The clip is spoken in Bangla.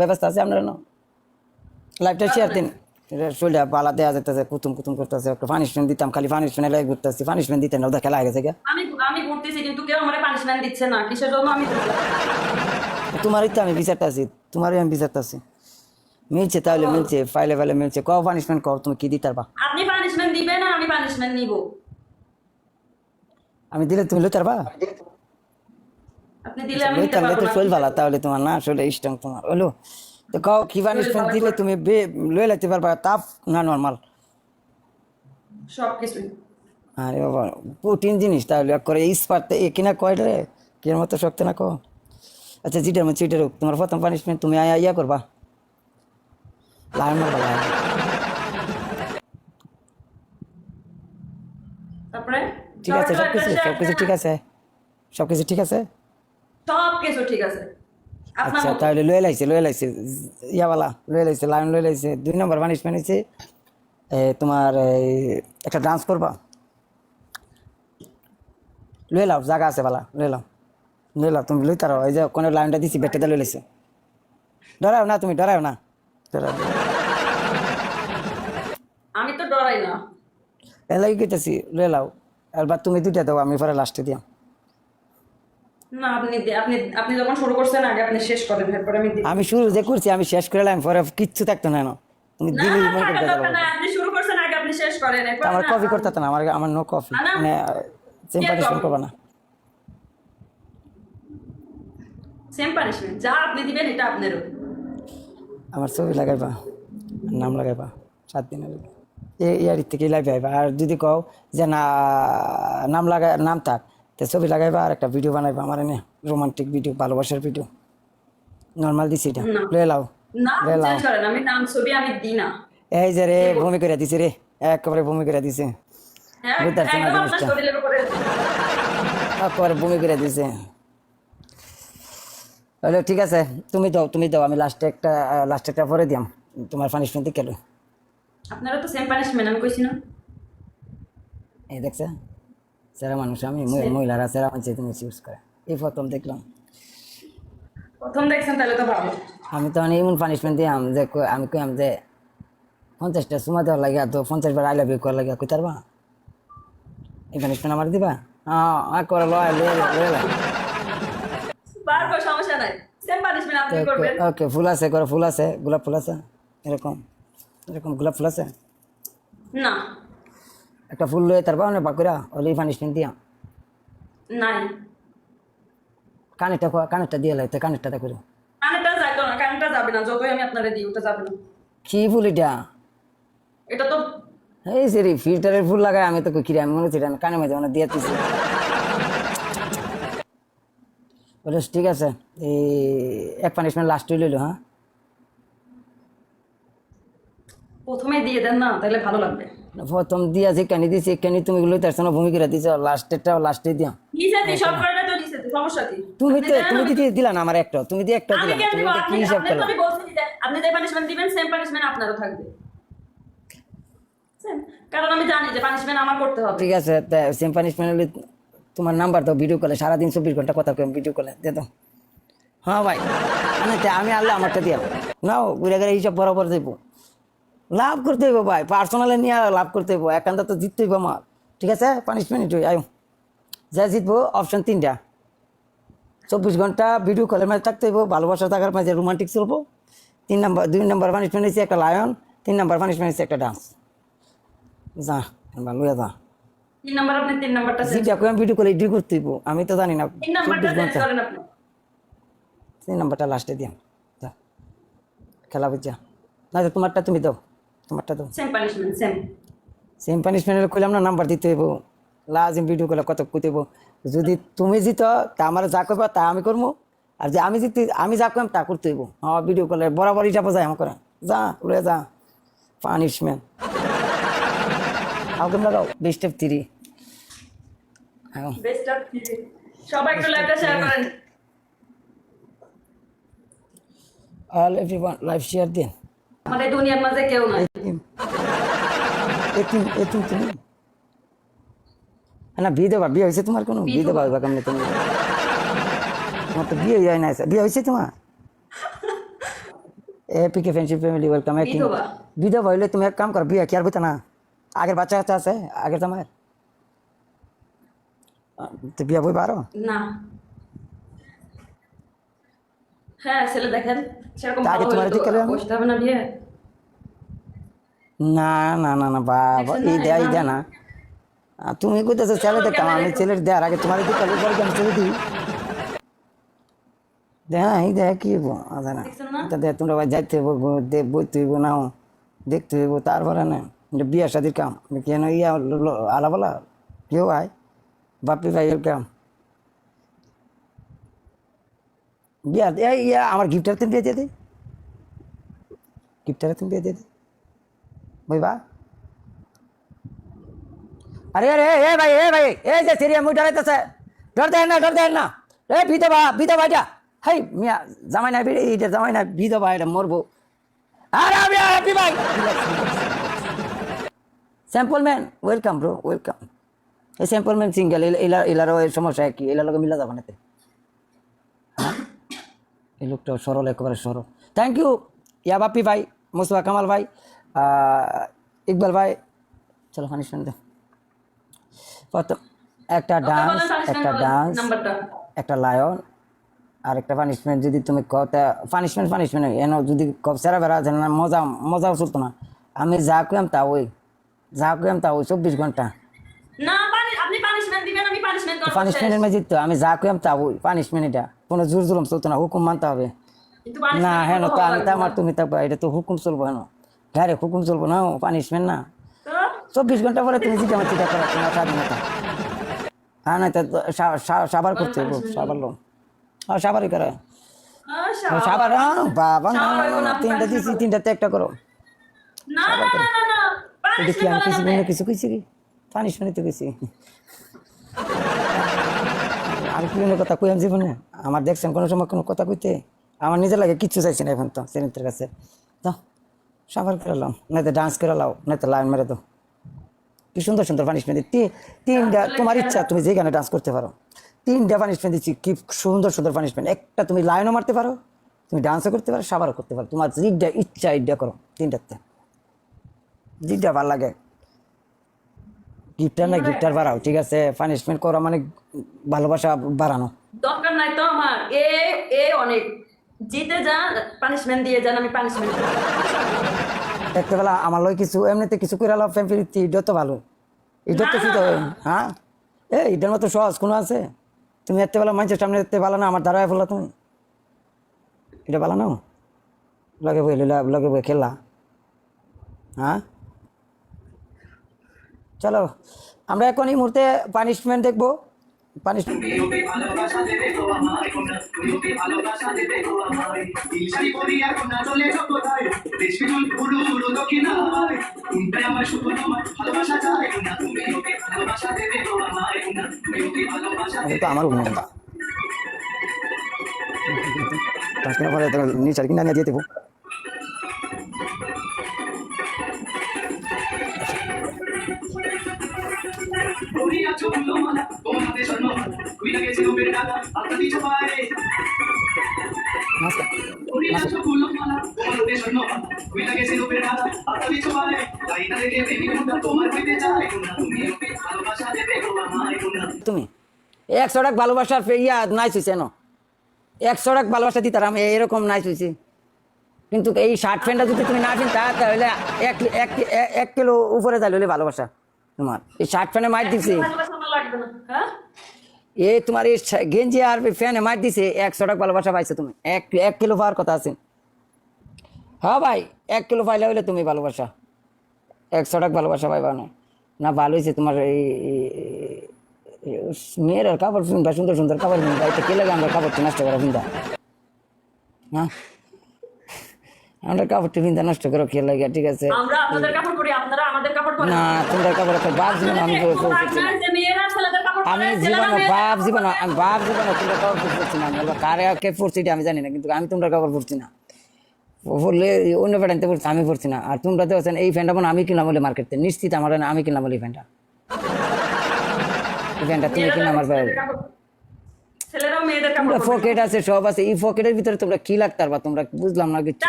ব্যবস্থা আছে আপনার না লাইফটা শেয়ার দিন। শরীরটা বালা দেওয়া যেতেছে কুতুম কুতুম করতেছে একটা পানিশমেন্ট দিতাম খালি পানিশমেন্ট লাগে ঘুরতেছি পানিশমেন্ট দিতেন না ওদের খেলা গেছে গা। আমি আমি ঘুরতেছি কিন্তু কেউ আমার পানিশমেন্ট দিচ্ছে না। কিসের জন্য আমি তোমারই তো আমি বিচারটা আছি তোমারই আমি বিচারটা আছি। মিলছে তাহলে মিলছে ফাইলে ফাইলে মিলছে। কও পানিশমেন্ট কও তুমি কি দিতে পারবা আপনি পানিশমেন্ট দিবেন না আমি পানিশমেন্ট নিব। আমি দিলে তুমি লইতে পারবা আপনি দিলে আমি নিতে পারব না। শরীর ভালো তাহলে তোমার না শরীর স্ট্রং তোমার হলো? তো কও কি পানিশমেন্ট দিলে তুমি বে লাইতে পারবা? তাপ না নর্মাল সবকিছুই। আরে বাবা প্রোটিন জিনিস তাহলে করে ইস্পাত কিনা কয়টা রে? কির মতো শক্ত না কো আচ্ছা জিটার মধ্যে চিটার তোমার প্রথম পানিশমেন্ট তুমি আয়া ইয়া করবা? লাইন মারবা তারপরে? ঠিক আছে সব কিছু সব কিছু ঠিক আছে? সব কিছু ঠিক আছে? কিছু ঠিক আছে। আচ্ছা। তাহলে লয়ে লাইছে লয়ে লাইছে ইয়াওয়ালা লয়ে লাইছে লাইন লয়ে লাইছে দুই নম্বর পানিশমেন্ট হচ্ছে তোমার এই, একটা ডান্স করবা? লয়ে লাও জায়গা আছে বালা লয়ে লাও লয়ে লাও তুমি লইতে পারো এই যে কোনো লাইনটা দিছি বেটাতে লয়ে লাইছে। ডরাও না তুমি ডরাও না। ডরাও আমি তো ডরাই না। এ লাগি কইতেছি লয়ে লাও এবার তুমি দুইটা দাও আমি পরে লাস্টে দিও না আপনি আপনি আপনি যখন শুরু করছেন আগে আপনি শেষ করেন এরপরে আমি আমি শুরু যে করছি আমি শেষ করে লাইম পরে কিচ্ছু থাকতো না তুমি দিলি মনে করতে দরকার নাই। আপনি শুরু করছেন আগে আপনি শেষ করেন এরপরে আমার কফি করতে না আমার আমার নো কফি। মানে? করবা না সেম পানিশমেন্ট যা আপনি দিবেন এটা আপনারও আমার ছবি লাগাইবা নাম লাগাইবা সাত দিনের লাগে এই ইয়ারির থেকে লাইভ আইবা আর যদি কও যে না নাম লাগাই নাম থাক তো ছবি লাগাইবা আর একটা ভিডিও বানাইবা আমার এনে রোমান্টিক ভিডিও ভালোবাসার ভিডিও নর্মাল দিছি এটা। লয়ে লাও। লয়ে লাও। আমি নাম ছবি আমি দিই না। এই যে রে ভূমি করে দিছে রে একেবারে ভূমি করে দিছে। হ্যাঁ, বুঝতে পারছি না জিনিসটা। একেবারে ভূমি করে দিছে। তাহলে ঠিক আছে তুমি দাও তুমি দাও আমি লাস্টে একটা লাস্টে একটা পরে দিয়াম। তোমার পানিশমেন্ট কেলো আপনারা তো সেম পানিশমেন্ট আমি কইছি না। এই দেখছে। সেরা মানুষ আমি মহি- মহিলারা সেরা মানুষ তুমি ইউজ করে। এই প্রথম দেখলাম। প্রথম দেখছেন তাহলে তো ভালো। আমি তো অনেক এমন পানিশমেন্ট দিয়াম যে কই- আমি যে পঞ্চাশটা সুমা দেওয়ার লাগে তো পঞ্চাশ বার আই লাভ ইউ করার লাগে কই তারবা? এই পানিশমেন্ট আমার দিবা? হ্যাঁ আর করে লয় লয়ে লয়, লয়ে লয়। বার সমস্যা নাই। সেম পানিশমেন্ট আপনি করবেন। ওকে ফুল আছে করে ফুল আছে গোলাপ ফুল আছে এরকম। এরকম গোলাপ ফুল আছে? না। একটা ফুল লয়ে তারপর অনেক বাকুরা ওই পানিশমেন্ট দিয়া। নাই। কানেরটা কো- কানেরটা দিয়ে লাগে কানেরটা করি কানেরটা যাইতো না কানেরটা যাবে না যতই আমি আপনারে দিই ওটা যাবে না। কি ফুল এটা? এটা তো এই সেরি ফিল্টারের ফুল লাগাই আমি তো কিরে আমি মনে হচ্ছে কানে মাঝে মানে দিয়ে দিছি বলে ঠিক আছে এই এক পানিশমেন্ট লাস্ট লইলো হ্যাঁ? প্রথমে দিয়ে দেন না তাহলে ভালো লাগবে। প্রথম দিয়া যে কানি দিছি কানি তুমি গুলো তার সঙ্গে ভূমি করে দিছো। লাস্টেরটা লাস্টে দিয়া। কি তুমি তো তুমি আমি- দিতে দিলা না আমার একটা তুমি দিয়ে একটা দিলা তুমি কি আপনি হিসাব করলা। আপনি যে পানিশমেন্ট দিবেন সেম পানিশমেন্ট আপনারও থাকবে। কারণ আমি জানি যে পানিশমেন্ট আমার করতে হবে। ঠিক আছে সেম পানিশমেন্ট হলে তোমার নাম্বার দাও ভিডিও কলে সারাদিন চব্বিশ ঘণ্টা কথা কম ভিডিও কলে দে দাও। হ্যাঁ ভাই আমি আমি আনলে আমারটা দিয়া। নাও ঘুরে গেলে হিসাব বরাবর দেবো লাভ করতে হইব ভাই পার্সোনালে নিয়ে লাভ করতে হইব একান্ত তো জিততে হইব আমার ঠিক আছে? পানিশমেন্ট আয়ু যা জিতবো অপশন তিনটা। চব্বিশ ঘণ্টা ভিডিও কলের মাঝে থাকতে হইব ভালোবাসা থাকার মাঝে রোমান্টিক চলবো। তিন নাম্বার দুই নাম্বার পানিশমেন্ট হচ্ছে একটা লায়ন তিন নাম্বার পানিশমেন্ট হচ্ছে একটা ডান্স যা ভালো যা। তিন নাম্বার আপনি তিন নাম্বারটা যেটা আমি ভিডিও কলে এডিট করতে হইব আমি তো জানি না তিন নাম্বারটা চব্বিশ ঘণ্টা। করেন আপনি। তিন নাম্বারটা লাস্টে দিয়াম যা খেলা বুঝা না তোমারটা তুমি দাও। তোমারটা দাও। Same punishment same same punishment কইলাম না নাম্বার দিতে হইব। লাজিম ভিডিও কলে কত কইতে হইব। যদি তুমি জিত তা আমার যা করবা তা আমি করব আর যে আমি জিতে আমি যা করলাম তা করতে হইব। হ্যাঁ ভিডিও কলে বরাবর এটা বোঝাই আমার যা উড়ে যা। পানিশমেন্ট আউট লাগাও। Best of three best of সবাই একটু লাইভটা শেয়ার করেন। অল এভরিওয়ান লাইভ শেয়ার দিন। আমাদের দুনিয়ার মাঝে কেউ নাই এতিম এতিম এতিম তুমি না বিয়ে দেবা বিয়ে হয়েছে তোমার কোনো বিয়ে দেবা হইবা কেমনে তুমি তোমার তো বিয়ে হয় না বিয়ে হয়েছে তোমার এপিকে ফ্রেন্ডশিপ ফ্যামিলি ওয়েলকাম একটি বিধবা। বিধবা হইলে তুমি এক কাম করো বিয়ে কি আর হইতো না আগের বাচ্চা কাচ্চা আছে আগের তোমার তো বিয়ে বই পারো না হ্যাঁ ছেলে দেখেন সেরকম আগে তোমার দিকে বসতে হবে না বিয়ে। না না না না বাবা এই দেয় এই এটা না তুমি কইতেছো ছেলে দেখতাম আমি ছেলের দেয়ার আগে তোমার দিকে কালো পরে আমি ছেলে দিই? এই দেখ কি হইবো না তা দেখ তোমরা যাইতে হইব বইতে হইব দেখতে হইব তারপরে না এটা বিয়া শাদির কাম কেন ইয়া আলাপালা? কেউ আয় বাপি ভাইয়ের কাম। এই ইয়া আমার দে গিফটারে তুমি বিয়ে দিয়ে দে বুঝবা আরে আরে, এ ভাই এ, ভাই, এই যে সিরিয়া মুই ডরাইতেছে ডর দেন না ডর দেন না। এ বিধবা বিধবা এটা। হেই, মিয়া, জামাই না এইটা জামাই না বিধবা এটা, মরবো। আরে, আমি হ্যাপি ভাই? Sample man welcome bro welcome এই স্যাম্পল ম্যান সিঙ্গেল এলার এলারও সমস্যা কি এলার লোকে মিলা যাবে না হ্যাঁ এই লোকটা সরল একেবারে সরল। থ্যাংক ইউ ইয়া বাপি ভাই মুস্তফা কামাল ভাই ইকবাল ভাই। চলো পানিশমেন্ট প্রথম একটা ডান্স একটা ডান্স একটা লায়ন আর একটা পানিশমেন্ট যদি তুমি কতা পানিশমেন্ট পানিশমেন্ট এন যদি কব সেরা বেড়া আছে না মজা মজাও চলতো না। আমি যা কইম তা ওই যা কইম তা ওই চব্বিশ ঘণ্টা। পানিশমেন্টের মাঝে তো আমি যা কইম তা ওই পানিশমেন্ট এটা। কোনো জোর জুলুম চলতো না হুকুম মানতে হবে। না হ্যাঁ তো আমি তো আমার তুমি থাকবা এটা তো হুকুম চলবো হেন। ডাইরেক্ট হুকুম চলবো না পানিশমেন্ট না। চব্বিশ ঘণ্টা পরে তুমি যেটা আমার চিন্তা করো তোমার স্বাধীনতা হ্যাঁ না তো সাবার করতে হবে সাবার লো হ্যাঁ সাবারই করে। সাবার। বাবা না, সাবার তিনটা দিছি তিনটাতে একটা করো। না না এটা কি আমি কিছু কিছু কইছি কি? পানিশমেন্ট তো কইছি। আমি কি অন্য কথা কই আমি জীবনে? আমার দেখছেন কোনো সময় কোনো কথা কইতে? আমার নিজের লাগে কিচ্ছু চাইছি না এখন তো সেনিতের কাছে। তো সাবার করে লাও নয়তো ডান্স করে লাও নয়তো লাইন মেরে দাও কি সুন্দর সুন্দর পানিশমেন্ট দিচ্ছি। তিনটা, তোমার ইচ্ছা, তুমি যেখানে ডান্স করতে পারো। তিনটা পানিশমেন্ট দিচ্ছি, কি সুন্দর সুন্দর পানিশমেন্ট একটা তুমি লাইনও মারতে পারো, তুমি ডান্সও করতে পারো, সাবারও করতে পারো। তোমার যেটা ইচ্ছা ইডা করো, তিনটাতে। যেটা ভালো লাগে। গিফটার না গিফটার বাড়াও ঠিক আছে? পানিশমেন্ট করা মানে ভালোবাসা বাড়ানো। দরকার নাই তো আমার। এ এ অনেক। জিতে যান পানিশমেন্ট দিয়ে যান আমি পানিশমেন্ট একটা বেলা আমার লয় কিছু এমনিতে কিছু করে আলো ফ্যামিলি এটা তো ভালো। এটা তো শুধু হ্যাঁ এ এটার মতো সহজ কোনো আছে? তুমি এত বেলা মানুষের সামনে এতে ভালো না আমার দ্বারায় ফেলা তুমি। এটা ভালো না? লগে বই লগে বই খেলা হ্যাঁ? চলো আমরা এখন এই মুহূর্তে পানিশমেন্ট দেখব। পানিশমেন্ট ইলশারি করি এখন না চলে সব কোথায় তুমি একশো টাকা ভালোবাসার ফে- ইয়া নাই হয়েছে ন একশো টাকা ভালোবাসা আমি এরকম নাই হয়েছি কিন্তু এই শার্ট প্যান্টটা যদি তুমি না কিনতা তাহলে এক এক এক- এক কিলো উপরে তাহলে ভালোবাসা তোমার। এই শার্ট প্যান্টে মার দিছে। হ্যাঁ? এ তোমার এই গেঞ্জি আর ফ্যানে মার দিছে একশো টাকা ভালোবাসা পাইছো তুমি। এক এক কিলো পাওয়ার কথা আছে। হ্যাঁ ভাই এক কিলো পাইলে হইলে তুমি ভালোবাসা। একশো টাকা ভালোবাসা পাইবা না। না ভালো হয়েছে তোমার এই এই- এই মেয়ের কাপড় পিনবা সুন্দর সুন্দর কাপড় পিনবা এটা কে লাগে আমরা কাপড়টা নষ্ট করা পিনবা? হ্যাঁ আমরা কাপড়টা পিনতে নষ্ট করো কে লাগে ঠিক আছে? আমাদের না তোমরা কাপড় একটা জীবন আমি আমি ছেলেরা জীবনে বাপ জীবনে আমি বাপ জীবনে তোমরা কাপড় পরছি না। কারে কে পড়ছি এটা আমি জানি না কিন্তু আমি তোমরা কাপড় পরছি না। বললে অন্য পড়ছি আমি পড়ছি না। আর তোমরা তো আছেন এই মনে আমি কিনলাম বলে মার্কেটে নিশ্চিত আমার না আমি কিনলাম বলে এই প্যান্টটা এই প্যান্টটা তুমি কিনলাম আমার। পকেট আছে সব আছে। এই পকেটের ভিতরে তোমরা কি লাগতে পারবা? তোমরা বুঝলাম না কিছু।